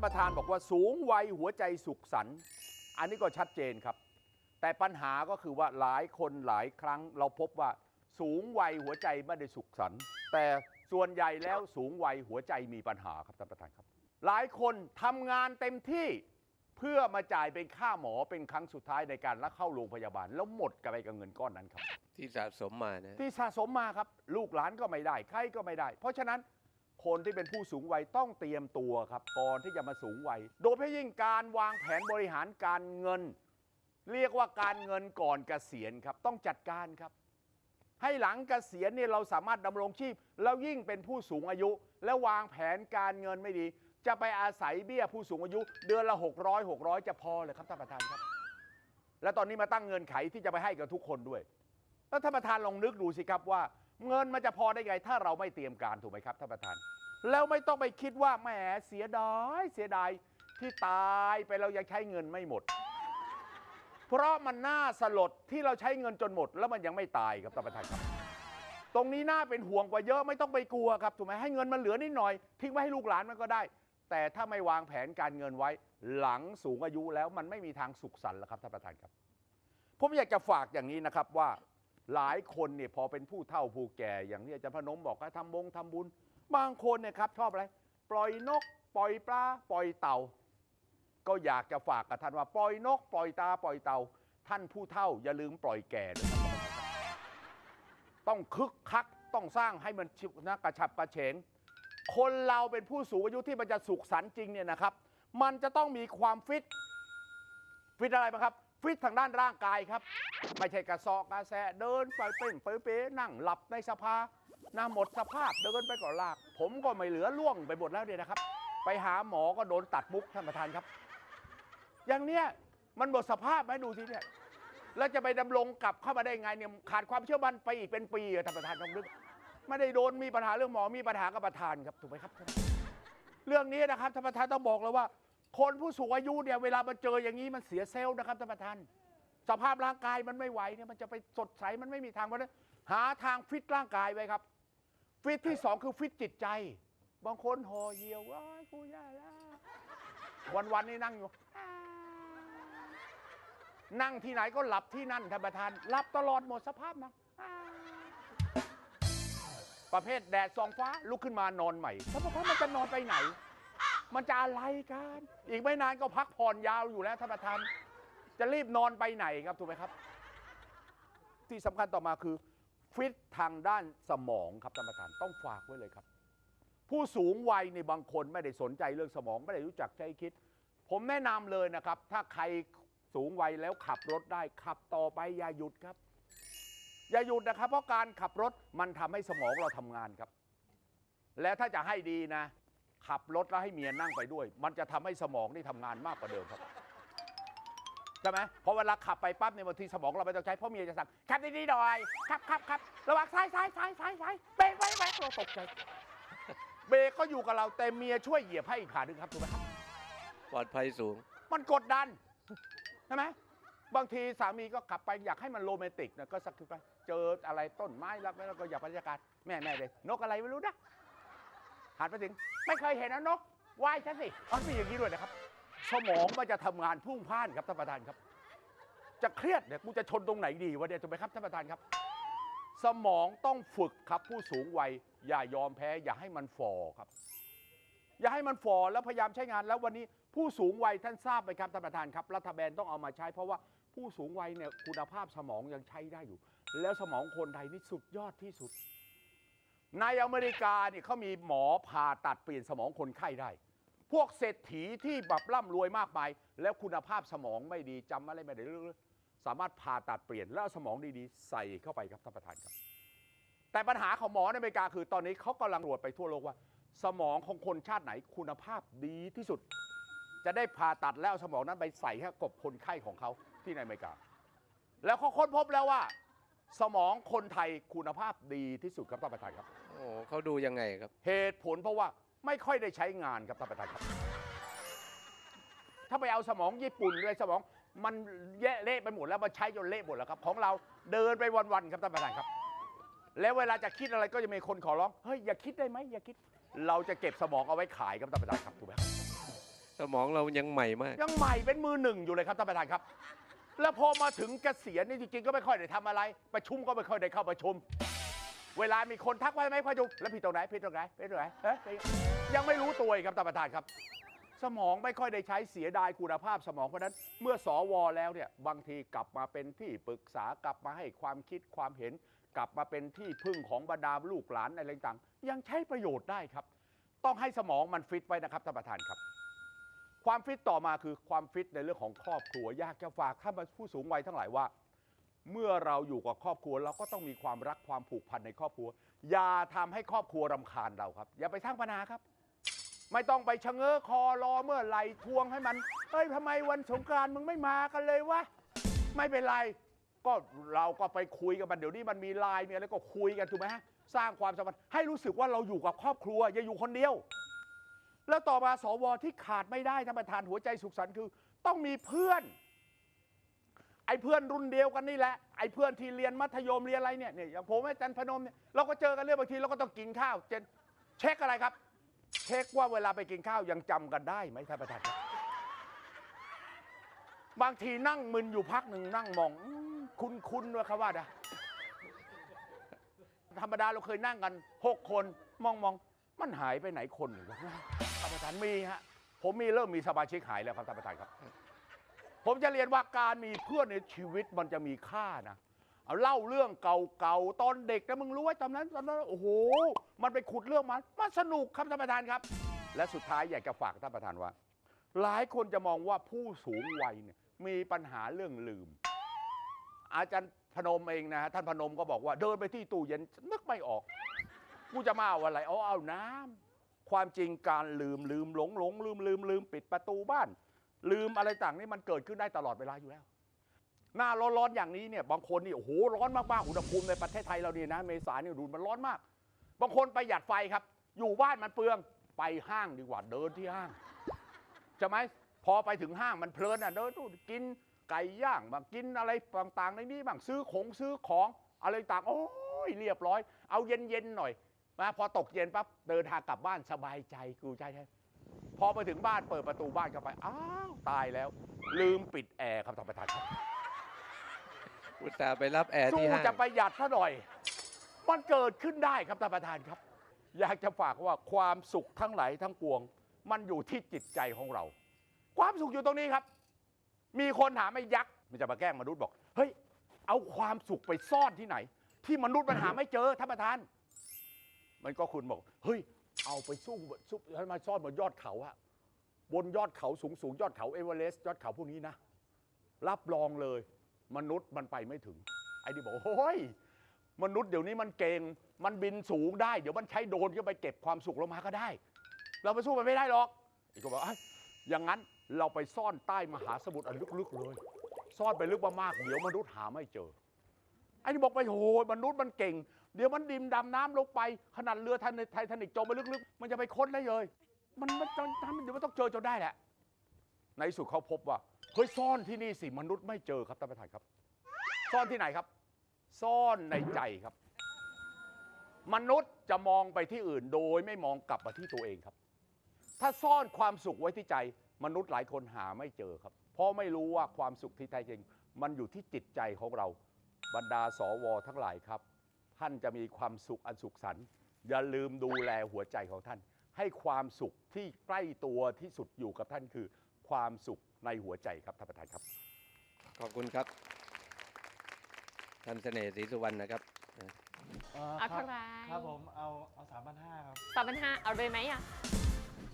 านประธานบอกว่าสูงวัยหัวใจสุขสันต์อันนี้ก็ชัดเจนครับ แต่ปัญหาก็คือว่าหลายคนหลายครั้งเราพบว่า สูงวัยหัวใจไม่ได้สุขสันต์แต่ส่วนใหญ่แล้วสูงวัยหัวใจมีปัญหาครับท่านประธานครับ หลายคนทำงานเต็มที่เพื่อมาจ่ายเป็นค่าหมอเป็นครั้งสุดท้ายในการรักเข้าโรงพยาบาล แล้วหมดกันไปกับเงินก้อนนั้นครับ ที่สะสมมานะที่สะสมมาครับ ลูกหลานก็ไม่ได้ใครก็ไม่ได้ เพราะฉะนั้น คนที่เป็นผู้สูงวัยต้องเตรียมตัวครับก่อนที่จะมาสูงวัย โดยเฉพาะยิ่งการวางแผนบริหารการเงิน เรียกว่าการเงินก่อนเกษียณครับต้องจัดการครับ ให้หลังเกษียณเนี่ยเราสามารถดำรงชีพ แล้วยิ่งเป็นผู้สูงอายุ แล้ววางแผนการเงินไม่ดี จะไปอาศัยเบี้ยผู้สูงอายุ เดือนละ 600 600 จะพอเลยครับท่านประธานครับ และตอนนี้มาตั้งเงินไขที่จะไปให้กับทุกคนด้วย แล้วท่านประธานลองนึกดูสิครับว่า เงินมันจะพอได้ไง ถ้าเราไม่เตรียมการถูกไหมครับท่านประธาน แล้วไม่ต้องไปคิดว่าแหมเสียดายเสียดายที่ตายไปเรายังใช้เงินไม่หมด เพราะมันน่าสลดที่เราใช้เงินจนหมด แล้วมันยังไม่ตายครับท่านประธานครับ ตรงนี้น่าเป็นห่วงกว่าเยอะไม่ต้องไปกลัวครับถูกไหมให้เงินมันเหลือนิดหน่อย ทิ้งไว้ให้ลูกหลานมันก็ได้ แต่ถ้าไม่วางแผนการเงินไว้ หลังสูงอายุแล้วมันไม่มีทางสุขสันต์แล้วครับท่านประธานครับผมอยากจะฝากอย่างนี้นะครับว่า หลายคนเนี่ยพอเป็นผู้เฒ่าผู้แก่ อย่างที่อาจารย์พนมบอกว่าทำบงทำบุญ บางคนเนี่ยครับชอบอะไร ปล่อยนก ปล่อยปลาปล่อยเต่า ก็อยากจะฝากกับท่านว่าปล่อยนก ปล่อยตาปล่อยเต่า ท่านผู้เฒ่าอย่าลืมปล่อยแก่ด้วยต้องคึกคักต้องสร้างให้มันชิวนะกระฉับกระเฉงคนเราเป็นผู้สูงอายุที่มันจะสุขสันต์จริงเนี่ยนะครับ มันจะต้องมีความฟิต ฟิตอะไรบ้างครับ ฟิตทางด้านร่างกายครับ ไม่ใช่กระซอกกระแสเดินไปเป้งเป๊ะเป๊นั่งหลับในสภาหน้าหมดสภาพเดินไปก็ลาก ผมก็ไม่เหลือล่วงไปหมดแล้วเนี่ยนะครับ ไปหาหมอก็โดนตัดมุกท่านประธานครับ อย่างเนี้ยมันหมดสภาพไหมดูสิเนี่ยแล้วจะไปดำรงกลับเข้ามาได้ไงเนี่ยขาดความเชื่อมั่นไปอีกเป็นปีท่านประธานต้องนึกไม่ได้โดนมีปัญหาเรื่องหมอมีปัญหากับประธานครับถูกไหมครับ เรื่องนี้นะครับท่านประธานต้องบอกเลยว่า คนผู้สูงอายุเนี่ยเวลามันเจออย่างนี้มันเสียเซลล์นะครับท่านประธาน สภาพร่างกายมันไม่ไหวเนี่ยมันจะไปสดใสมันไม่มีทางเพราะนั้นหาทางฟิตร่างกายไว้ครับ ฟิตที่สองคือฟิตจิตใจ บางคนห่อเหี่ยวว้ายกูย่าแล้ววันนี่นั่งอยู่ นั่งที่ไหนก็หลับที่นั่นท่านประธานหลับตลอดหมดสภาพนะประเภทแดดส่องฟ้าลุกขึ้นมานอนใหม่ท่านประธานมันจะนอนไปไหน มันจะอะไรกัน อีกไม่นานก็พักผ่อนยาวอยู่แล้วท่านประธาน จะรีบนอนไปไหนครับถูกไหมครับ ที่สำคัญต่อมาคือ ฟิตทางด้านสมองครับท่านประธานต้องฝากไว้เลยครับ ผู้สูงวัยในบางคนไม่ได้สนใจเรื่องสมอง ไม่ได้รู้จักใช้คิด ผมแนะนำเลยนะครับ ถ้าใครสูงวัยแล้วขับรถได้ขับต่อไปอย่าหยุดครับ อย่าหยุดนะครับ เพราะการขับรถมันทำให้สมองเราทำงานครับ และถ้าจะให้ดีนะ ขับรถแล้วให้เมียนั่งไปด้วย มันจะทำให้สมองนี่ทำงานมากกว่าเดิมครับใช่ไหมพอเวลาขับไปปั๊บในยบางทีสมองเราไม่ต้องใช้เพราะเมียจะสั่งขับดีๆหน่อยขับขับขับระวังซ้ายซ้ายซ้ายซ้ายซ้ายเบรกเบรกเบรกเราตกใจเบรกก็อยู่กับเราแต่เมียช่วยเหยียบให้อีกขาหนึ่งครับถูกไหมครับปลอดภัยสูง มันกดดันใช่ไหมบางทีสามีก็ขับไปอยากให้มันโรแมนติกนะก็สักทีไป เจออะไรต้นไม้แล้วแล้วก็อยากบรรยากาศแม่แม่เลยนกอะไรไม่รู้นะ หันไปถึง ไม่เคยเห็นนะนกไหว้ฉันสิอ๋อมีอย่างนี้ด้วยนะครับ สมองมันจะทำงานพุ่งพล่านครับท่านประธานครับ จะเครียดเนี่ยกูจะชนตรงไหนดีวะเนี่ยถูกไหมครับท่านประธานครับ สมองต้องฝึกครับผู้สูงวัยอย่ายอมแพ้ อย่าให้มันฝ่อครับ อย่าให้มันฝ่อแล้วพยายามใช้งานแล้ววันนี้ผู้สูงวัยท่านทราบไหมครับท่านประธานครับ รัฐบาลต้องเอามาใช้ เพราะว่าผู้สูงวัยเนี่ยคุณภาพสมองยังใช้ได้อยู่ แล้วสมองคนไทยนี่สุดยอดที่สุด ในอเมริกาเนี่ยเขามีหมอผ่าตัดเปลี่ยนสมองคนไข้ได้ พวกเศรษฐีที่แบบร่ำรวยมากมายแล้วคุณภาพสมองไม่ดีจำอะไรไม่ได้สามารถผ่าตัดเปลี่ยนแล้วสมองดีๆ ใส่เข้าไปครับท่านประธานครับ แต่ปัญหาของหมอในอเมริกาคือตอนนี้เขากำลังตรวจไปทั่วโลกว่า สมองของคนชาติไหนคุณภาพดีที่สุด จะได้ผ่าตัดแล้วสมองนั้นไปใส่ให้กับคนไข้ของเขาที่ในอเมริกา แล้วเขาค้นพบแล้วว่า สมองคนไทยคุณภาพดีที่สุดครับท่านประธานครับ โอ้เขาดูยังไงครับ เหตุผลเพราะว่าไม่ค่อยได้ใช้งานครับท่านประธานครับ ถ้าไปเอาสมองญี่ปุ่นเลยสมองมันแย่เละไปหมดแล้วมันใช้จนเละหมดแล้วครับ ของเราเดินไปวันๆครับท่านประธานครับ แล้วเวลาจะคิดอะไรก็จะมีคนขอร้องเฮ้ยอย่าคิดได้ไหมอย่าคิด เราจะเก็บสมองเอาไว้ขายครับท่านประธานครับถูกไหมครับสมองเรายังใหม่มาก ยังใหม่เป็นมือหนึ่งอยู่เลยครับท่านประธานครับ แล้วพอมาถึงเกษียณนี่จริงๆก็ไม่ค่อยได้ทำอะไร ประชุมก็ไม่ค่อยได้เข้าประชุม เวลามีคนทักไว้ไหมประชุมแล้วผิดตรงไหนผิดตรงไหนผิดตรงไหนเอ๊ะยังไม่รู้ตัวอีกครับท่านประธานครับ สมองไม่ค่อยได้ใช้เสียดายคุณภาพสมองเพราะฉะนั้น เมื่อสวแล้วเนี่ยบางทีกลับมาเป็นที่ปรึกษากลับมาให้ความคิดความเห็น กลับมาเป็นที่พึ่งของบรรดาลูกหลานอะไรต่างๆยังใช้ประโยชน์ได้ครับ ต้องให้สมองมันฟิตไว้นะครับท่านประธานครับ ความฟิตต่อมาคือความฟิตในเรื่องของครอบครัว อยากจะฝากท่านผู้สูงวัยทั้งหลายว่า เมื่อเราอยู่กับครอบครัวเราก็ต้องมีความรักความผูกพันในครอบครัว อย่าทำให้ครอบครัวรำคาญเราครับ อย่าไปสร้างปัญหาครับ ไม่ต้องไปชะเง้อคอรอเมื่อไหร่ทวงให้มันเฮ้ยทำไมวันสงกรานต์มึงไม่มากันเลยวะไม่เป็นไร ก็เราก็ไปคุยกันมันเดี๋ยวนี้มันมีไลน์มีอะไรก็คุยกันถูกไหมฮะสร้างความสัมพันธ์ให้รู้สึกว่าเราอยู่กับครอบครัวอย่าอยู่คนเดียว แล้วต่อมาสวที่ขาดไม่ได้ท่านประธานหัวใจสุขสันต์คือ ต้องมีเพื่อน ไอ้เพื่อนรุ่นเดียวกันนี่แหละไอ้เพื่อนที่เรียนมัธยมเรียนอะไรเนี่ยเนี่ยอย่างผมอาจารย์พนมเนี่ยเราก็เจอกันเรื่องบางทีเราก็ต้องกินข้าวเจนเช็คอะไรครับ เช็คว่าเวลาไปกินข้าวยังจำกันได้ไหมท่านประธานครับบางทีนั่งมึนอยู่พักหนึ่งนั่งมองคุณคุณว่าเขาว่านะธรรมดาเราเคยนั่งกันหกคนมองมองมันหายไปไหนคนหนึ่งวะท่านประธานมีฮะผมมีเริ่มมีสมาชิกหายแล้วครับท่านประธานครับ ผมจะเรียนว่าการมีเพื่อนในชีวิตมันจะมีค่านะเอาเล่าเรื่องเก่าๆตอนเด็กนะมึงรู้ไว้ตอนนั้นตอนนั้นโอ้โหมันไปขุดเรื่องมันมันสนุกครับท่านประธานครับ และสุดท้ายอยากจะฝากท่านประธานว่า หลายคนจะมองว่าผู้สูงวัยเนี่ยมีปัญหาเรื่องลืม อาจารย์พนมเองนะฮะท่านพนมก็บอกว่าเดินไปที่ตู้เย็นนึกไม่ออกกูจะมาเอาอะไรเอาเอาน้ำ ความจริงการลืมลืมหลงหลงลืมลืมลืมปิดประตูบ้าน ลืมอะไรต่างนี่มันเกิดขึ้นได้ตลอดเวลาอยู่แล้ว หน้าร้อนๆอย่างนี้เนี่ยบางคนนี่โอ้โหร้อนมากๆอุณหภูมิในประเทศไทยเราเนี่ยนะ เมษาเนี่ยดูมันร้อนมาก บางคนประหยัดไฟครับ อยู่บ้านมันเปลืองไปห้างดีกว่าเดินที่ห้างใช่ไหมพอไปถึงห้างมันเพลินอะเดินกินไก่ย่างบางกินอะไรต่างๆในนี้บ้างซื้อของซื้อของอะไรต่างโอ้ยเรียบร้อย เอาเย็นๆหน่อย นะพอตกเย็นปั๊บเดินทางกลับบ้านสบายใจกูใจแท้พอไปถึงบ้านเปิดประตูบ้านเข้าไปอ้าวตายแล้ว ลืมปิดแอร์ครับท่านประธานครับอุตส่าห์ไปรับแอร์สู้ที่ห้างจะประหยัดซะหน่อย มันเกิดขึ้นได้ครับท่านประธานครับ อยากจะฝากว่าความสุขทั้งหลายทั้งปวง มันอยู่ที่จิตใจของเรา ความสุขอยู่ตรงนี้ครับ มีคนถามไอ้ยักษ์มันจะมาแกล้งมนุษย์บอก เฮ้ย เอาความสุขไปซ่อนที่ไหน ที่มนุษย์มันหาไม่เจอท่านประธาน มันก็คุณบอกเฮ้ยเอาไปสู้ซุบมาซ่อนบนยอดเขาอะบนยอดเขาสูงสูงยอดเขาเอเวอเรสต์ยอดเขาพวกนี้นะ รับรองเลย มนุษย์มันไปไม่ถึง ไอ้นี่บอกโอ้ยมนุษย์เดี๋ยวนี้มันเก่ง มันบินสูงได้ เดี๋ยวมันใช้โดรนก็ไปเก็บความสุขลงมาก็ได้ เราไปสู้มันไม่ได้หรอกอ้ก็บอกอ้ยอย่างนั้นเราไปซ่อนใต้มหาสมุทรอันลึกๆเลย ซ่อนไปลึกมากๆเดี๋ยวมนุษย์หาไม่เจอ ไอ้นี่บอกไปโหยมนุษย์มันเก่ง เดี๋ยวมันดิมดำน้ำลงไปขนาดเรือไทททานิกจมไปลึกๆ มันจะไปค้นได้เลย มันมันจะทำเดี๋ยวมันต้องเจอจนได้แหละ ในที่สุดเขาพบว่าเฮ้ยซ่อนที่นี่สิมนุษย์ไม่เจอครับท่านประธานครับ ซ่อนที่ไหนครับ ซ่อนในใจครับ มนุษย์จะมองไปที่อื่นโดยไม่มองกลับมาที่ตัวเองครับ ถ้าซ่อนความสุขไว้ที่ใจ มนุษย์หลายคนหาไม่เจอครับ เพราะไม่รู้ว่าความสุขที่แท้จริง มันอยู่ที่จิตใจของเรา บรรดาสวทั้งหลายครับ ท่านจะมีความสุขอันสุขสันต์อย่าลืมดูแลหัวใจของท่าน ให้ความสุขที่ใกล้ตัวที่สุดอยู่กับท่านคือ ความสุขในหัวใจครับท่านประธานครับ ขอบคุณครับท่านเสน่ห์ศรีสุวรรณนะครับเอ่อเอาครัเท่าบไหรครับผมเอาเอาสามพันห้าครับ สามพันห้าเอาเลยไหมอะ